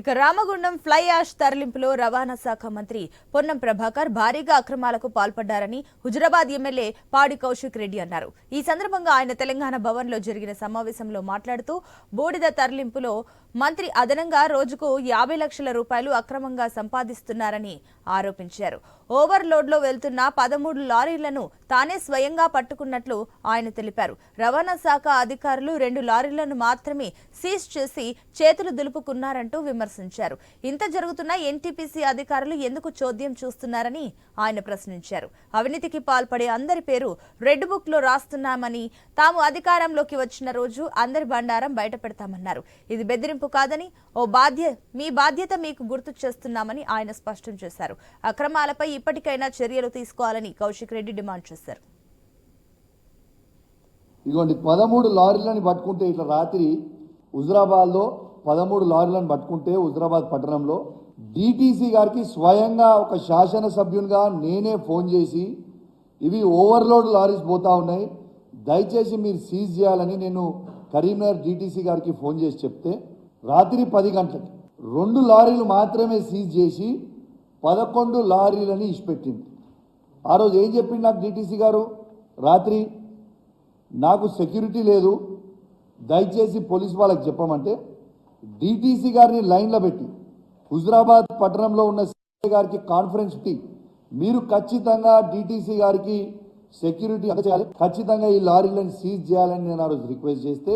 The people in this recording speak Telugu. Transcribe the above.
ఇక రామగుండం ఫ్లై యాష్ తరలింపులో రవాణా శాఖ మంత్రి పొన్నం ప్రభాకర్ భారీగా అక్రమాలకు పాల్పడ్డారని హుజరాబాద్ ఎమ్మెల్యే పాడి కౌశిక్ రెడ్డి అన్నారు. ఈ సందర్భంగా ఆయన తెలంగాణ భవన్లో జరిగిన సమావేశంలో మాట్లాడుతూ బూడిద తరలింపులో మంత్రి అదనంగా రోజుకు యాభై లక్షల రూపాయలు అక్రమంగా సంపాదిస్తున్నారని ఆరోపించారు. ఓవర్లోడ్లో వెళ్తున్న పదమూడు లారీలను తానే స్వయంగా పట్టుకున్నట్లు ఆయన తెలిపారు. రవాణా శాఖ అధికారులు రెండు లారీలను మాత్రమే సీజ్ చేసి చేతులు దులుపుకున్నారంటూ విమర్శించారు. ఇంత జరుగుతున్న ఎన్టీపీసీ అధికారులు ఎందుకు చోద్యం చూస్తున్నారని ఆయన ప్రశ్నించారు. అవినీతికి పాల్పడే అందరి పేరు రెడ్ బుక్లో రాస్తున్నామని తాము అధికారంలోకి వచ్చిన రోజు అందరి బండారం బయట పెడతామన్నారు. ఇది బెదిరింపు కాదని ఓ బాధ్య మీ బాధ్యత మీకు గుర్తు చేస్తున్నామని ఆయన స్పష్టం చేశారు. అక్రమాలపై ఇప్పటికైనా చర్యలు తీసుకోవాలని కౌశిక్ రెడ్డి డిమాండ్ చేశారు. ఇదిగోండి పదమూడు లారీలను పట్టుకుంటే ఇట్లా రాత్రి హుజరాబాద్లో పదమూడు లారీలను పట్టుకుంటే హుజరాబాద్ పట్టణంలో డిటీసీ గారికి స్వయంగా ఒక శాసనసభ్యునిగా నేనే ఫోన్ చేసి ఇవి ఓవర్లోడ్ లారీస్ పోతా ఉన్నాయి. దయచేసి మీరు సీజ్ చేయాలని నేను కరీంనగర్ డిటీసీ గారికి ఫోన్ చేసి చెప్తే రాత్రి పది గంటలకి. రెండు లారీలు మాత్రమే సీజ్ చేసి పదకొండు లారీలని ఇచ్చిపెట్టింది. ఆ రోజు ఏం చెప్పింది నాకు డిటీసీ గారు? రాత్రి నాకు సెక్యూరిటీ లేదు దయచేసి పోలీస్ వాళ్ళకి చెప్పమంటే డిటీసీ గారిని లైన్లో పెట్టి హుజరాబాద్ పట్టణంలో ఉన్న సిఐ గారికి కాన్ఫరెన్స్ పెట్టి మీరు ఖచ్చితంగా డిటీసీ గారికి సెక్యూరిటీ అందజేయాలి. ఖచ్చితంగా ఈ లారీలను సీజ్ చేయాలని నేను ఆ రోజు రిక్వెస్ట్ చేస్తే